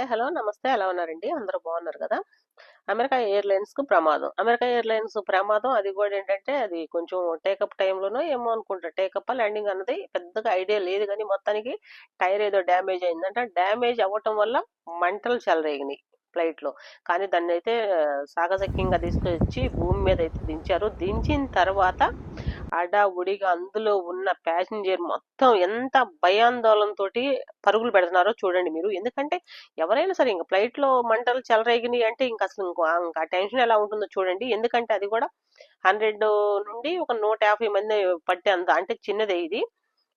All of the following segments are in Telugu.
హాయ్ హలో నమస్తే. ఎలా ఉన్నారండి? అందరూ బాగున్నారు కదా? అమెరికా ఎయిర్లైన్స్కు ప్రమాదం. అమెరికా ఎయిర్లైన్స్ ప్రమాదం అది కూడా ఏంటంటే అది కొంచెం టేకప్ టైంలోనో ఏమో అనుకుంటా. టేకప్ ల్యాండింగ్ అన్నది పెద్దగా ఐడియా లేదు కానీ మొత్తానికి టైర్ ఏదో డ్యామేజ్ అయిందంట. డ్యామేజ్ అవ్వటం వల్ల మంటలు చెలరేగినాయి ఫ్లైట్లో కానీ దాన్ని అయితే సాగసక్యంగా తీసుకొచ్చి భూమి మీద అయితే దించారు. దించిన తర్వాత అడావుడిగా అందులో ఉన్న ప్యాసింజర్ మొత్తం ఎంత భయాందోళనతో పరుగులు పెడుతున్నారో చూడండి మీరు. ఎందుకంటే ఎవరైనా సరే ఇంకా ఫ్లైట్లో మంటలు చెలరేగినాయి అంటే ఇంకా అసలు ఇంకా టెన్షన్ ఎలా ఉంటుందో చూడండి. ఎందుకంటే అది కూడా హండ్రెడ్ నుండి ఒక నూట యాభై మంది పట్టే అంత అంటే చిన్నదే ఇది.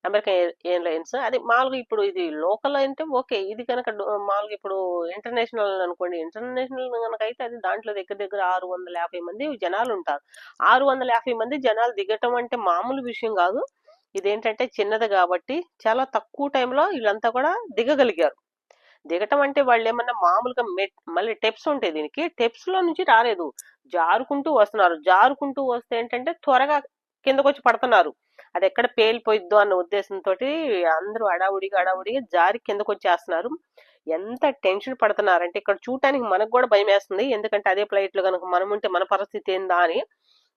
అమెరికన్ ఎయిర్ ఎయిర్లైన్స్ అది మామూలుగా ఇప్పుడు ఇది లోకల్ అంటే ఓకే. ఇది కనుక మామూలుగా ఇప్పుడు ఇంటర్నేషనల్ అనుకోండి. ఇంటర్నేషనల్ కనుక అయితే అది దాంట్లో దగ్గర దగ్గర ఆరు వందల యాభై మంది జనాలు ఉంటారు. ఆరు వందల యాభై మంది జనాలు దిగటం అంటే మామూలు విషయం కాదు. ఇదేంటంటే చిన్నది కాబట్టి చాలా తక్కువ టైంలో వీళ్ళంతా కూడా దిగగలిగారు. దిగటం అంటే వాళ్ళు ఏమన్నా మామూలుగా మెట్ మళ్ళీ టెప్స్ ఉంటాయి దీనికి. టెప్స్లో నుంచి రాలేదు. జారుకుంటూ వస్తున్నారు. జారుకుంటూ వస్తే ఏంటంటే త్వరగా కిందకొచ్చి పడుతున్నారు. అది ఎక్కడ పేలిపోయిద్దో అన్న ఉద్దేశంతో అందరూ అడావుడిగా అడావుడిగా జారి కిందకు వచ్చేస్తున్నారు ఎంత టెన్షన్ పడుతున్నారంటే ఇక్కడ చూడటానికి మనకు కూడా భయం వేస్తుంది ఎందుకంటే అదే ఫ్లైట్లో కనుక మనం ఉంటే మన పరిస్థితి ఏందా అని.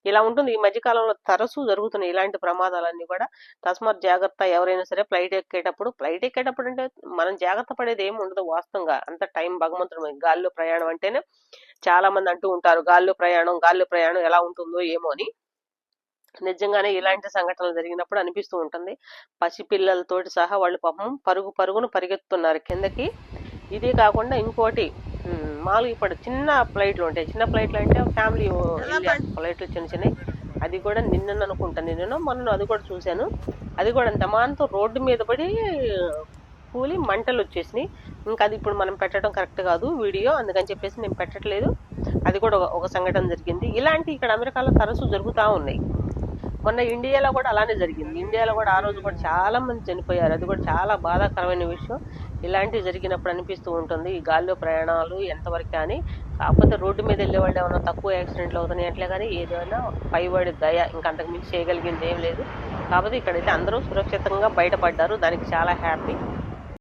ఇలా ఉంటుంది. ఈ మధ్య కాలంలో తరచూ జరుగుతున్నాయి ఇలాంటి ప్రమాదాలన్నీ కూడా. తస్మాత్ జాగ్రత్త ఎవరైనా సరే ఫ్లైట్ ఎక్కేటప్పుడు. ఫ్లైట్ ఎక్కేటప్పుడు అంటే మనం జాగ్రత్త పడేది ఏమి ఉండదు వాస్తవంగా. అంత టైం భగవంతుడు గాల్లో ప్రయాణం అంటేనే చాలా మంది అంటూ ఉంటారు. గాల్లో ప్రయాణం గాల్లో ప్రయాణం ఎలా ఉంటుందో ఏమో అని. నిజంగానే ఇలాంటి సంఘటనలు జరిగినప్పుడు అనిపిస్తూ ఉంటుంది. పసిపిల్లలతోటి సహా వాళ్ళు పాపం పరుగు పరుగును పరిగెత్తున్నారు కిందకి. ఇదే కాకుండా ఇంకోటి మామూలుగా ఇప్పుడు చిన్న ఫ్లైట్లు ఉంటాయి. చిన్న ఫ్లైట్లు అంటే ఫ్యామిలీ ఫ్లైట్లు చిన్న చిన్నవి. అది కూడా నిన్న అనుకుంటా నిన్న మొన్న అది కూడా చూశాను. అది కూడా దమాన్తో రోడ్డు మీద పడి కూలి మంటలు వచ్చేసినాయి. ఇంకా అది ఇప్పుడు మనం పెట్టడం కరెక్ట్ కాదు వీడియో అందుకని చెప్పేసి నేను పెట్టట్లేదు. అది కూడా ఒక- ఒక సంఘటన జరిగింది. ఇలాంటి ఇక్కడ అమెరికాలో తరచూ జరుగుతూ ఉన్నాయి. మొన్న ఇండియాలో కూడా అలానే జరిగింది. ఇండియాలో కూడా ఆ రోజు కూడా చాలా మంది చనిపోయారు. అది కూడా చాలా బాధాకరమైన విషయం. ఇలాంటివి జరిగినప్పుడు అనిపిస్తూ ఉంటుంది. ఈ గాల్లో ప్రయాణాలు ఎంతవరకు కానీ కాకపోతే రోడ్డు మీద వెళ్ళే వాళ్ళు ఏమైనా తక్కువ యాక్సిడెంట్లు అవుతున్నాయి అట్లే కానీ ఏదైనా పైవాడి దయ ఇంకా అంతకు మించి చేయగలిగింది ఏం లేదు. కాకపోతే ఇక్కడైతే అందరూ సురక్షితంగా బయటపడ్డారు. దానికి చాలా హ్యాపీ.